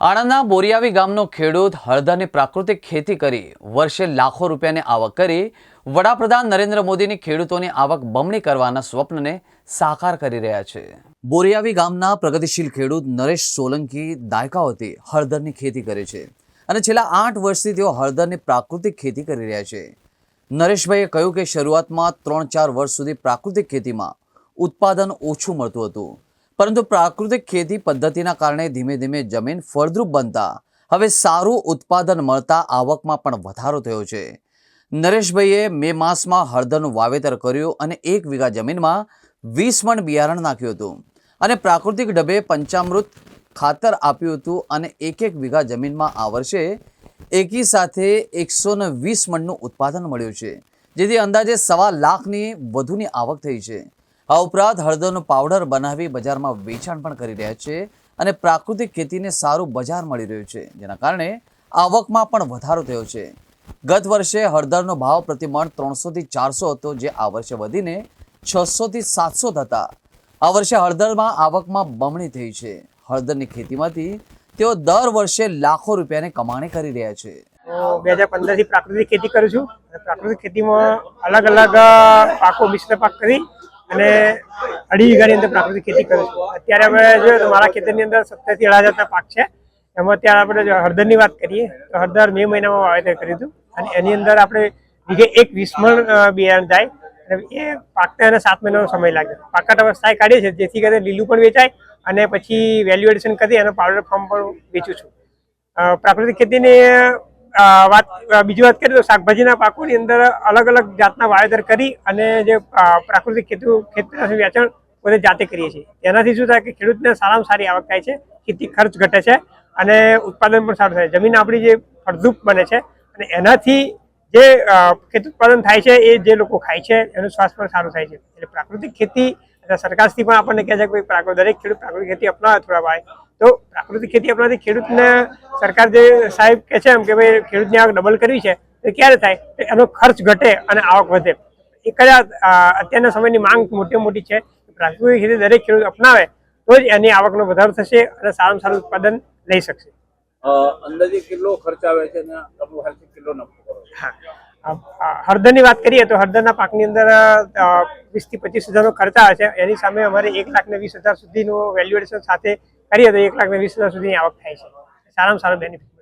આણંદના બોરિયાવી ગામનો ખેડૂત હળદરની પ્રાકૃતિક ખેતી કરી વર્ષે લાખો રૂપિયાની આવક કરી. વડાપ્રધાન નરેન્દ્ર મોદીની ખેડૂતોની આવક બમણી કરવાના સ્વપ્નને સાકાર કરી રહ્યા છે. બોરિયાવી ગામના પ્રગતિશીલ ખેડૂત નરેશ સોલંકી દાયકાઓથી હળદરની ખેતી કરે છે અને છેલ્લા આઠ વર્ષથી તેઓ હળદરની પ્રાકૃતિક ખેતી કરી રહ્યા છે. નરેશભાઈએ કહ્યું કે શરૂઆતમાં ત્રણ ચાર વર્ષ સુધી પ્રાકૃતિક ખેતીમાં ઉત્પાદન ઓછું મળતું હતું. પરંતુ પ્રાકૃતિક ખેતી પદ્ધતિના કારણે ધીમે ધીમે જમીન ફળદ્રુપ બનતા, હવે સારું ઉત્પાદન મળતા આવકમાં પણ વધારો થયો છે. નરેશભાઈએ મે માસમાં હળદરનું વાવેતર કર્યું અને એક વીઘા જમીનમાં વીસ મણ બિયારણ નાખ્યું હતું અને પ્રાકૃતિક ઢબે પંચામૃત ખાતર આપ્યું હતું અને એક એક વીઘા જમીનમાં આ વર્ષે એકી સાથે એકસો વીસ મણનું ઉત્પાદન મળ્યું છે, જેથી અંદાજે સવા લાખની વધુની આવક થઈ છે. આ ઉપરાંત હળદરનો પાવડર બનાવી બજારમાં વેચાણ પણ કરી રહ્યા છે અને પ્રાકૃતિક ખેતીને સારું બજાર મળી રહ્યું છે, જેના કારણે આવકમાં પણ વધારો થયો છે. ગત વર્ષે હળદરનો ભાવ પ્રતિમણ ત્રણસોથી ચારસો હતો, જે આ વર્ષે વધીને છસોથી સાતસો થતા. આ વર્ષે હળદરમાં આવકમાં બમણી થઈ છે. હળદરની ખેતીમાંથી તેઓ દર વર્ષે લાખો રૂપિયાની કમાણી કરી રહ્યા છે. બે હજાર પંદરથી પ્રાકૃતિક ખેતી કરું છું. પ્રાકૃતિક ખેતીમાં અલગ અલગ પાકો મિશ્ર પાક કરી અને અઢી વીઘાની અંદર પ્રાકૃતિક ખેતી કરું છું અત્યારે અમે જોઈએ તો મારા ખેતરની અંદર સત્તરથી અઢાર હજારના પાક છે. એમાં અત્યારે આપણે હળદરની વાત કરીએ, તો હળદર મે મહિનામાં વાવેતર કર્યું હતું. અને એની અંદર આપણે વીઘે એક વીસમણ બિયારણ જાય. અને એ પાકને એને સાત મહિનાનો સમય લાગે. પાકટ અવસ્થાએ કાઢીએ છીએ, જેથી કરીને લીલું પણ વેચાય અને પછી વેલ્યુએશન કરી અને પાવડર ફોર્મ પણ વેચું છું. પ્રાકૃતિક ખેતીની વાત બીજી વાત કરીએ તો શાકભાજીના પાકોની અંદર અલગ અલગ જાતના વાવેતર કરી અને જે પ્રાકૃતિક ખેતી ખેતીનું વેચાણ પોતે જાતે કરીએ છીએ. એનાથી શું થાય કે ખેડૂતને સારામાં સારી આવક થાય છે, ખેતી ખર્ચ ઘટે છે અને ઉત્પાદન પણ સારું થાય. છે જમીન આપણી જે ફળદ્રુપ બને છે અને એનાથી જે ખેત ઉત્પાદન થાય છે એ જે લોકો ખાય છે, એનું સ્વાસ્થ્ય પણ સારું થાય છે. એટલે પ્રાકૃતિક ખેતી સરકારથી પણ આપણને કહે છે કે દરેક ખેડૂત પ્રાકૃતિક ખેતી અપનાવે થોડા ભાઈ. તો પ્રાકૃતિક ખેતી અપનાવતી ખેડૂતને સરકાર જે સાહેબ કહે છે એમ કે ભાઈ ખેડૂતની આવક ડબલ કરવી છે તો ક્યારે થાય? એનો ખર્ચ ઘટે અને આવક વધે. એ અ, અત્યારના સમયની માંગ મોટી મોટી છે. પ્રાકૃતિક ખેતી દરેક ખેડૂત અપનાવે તો જ એની આવકનો વધારો થશે અને સારામાં સારું ઉત્પાદન લઈ શકશે. અંદાજે કેટલો ખર્ચ આવે છે અને કેટલો નફો કરો હા. અ- અ, હળદરની વાત કરીએ તો હળદરના પાકની અંદર વીસથી પચીસ હજારનો ખર્ચ આવે છે. એની સામે અમારે એક લાખ ને વીસ હજાર સુધીનું વેલ્યુએશન સાથે કરીએ તો એક લાખ ને વીસ હજાર સુધીની આવક થાય છે. સારામાં સારો બેનિફિટ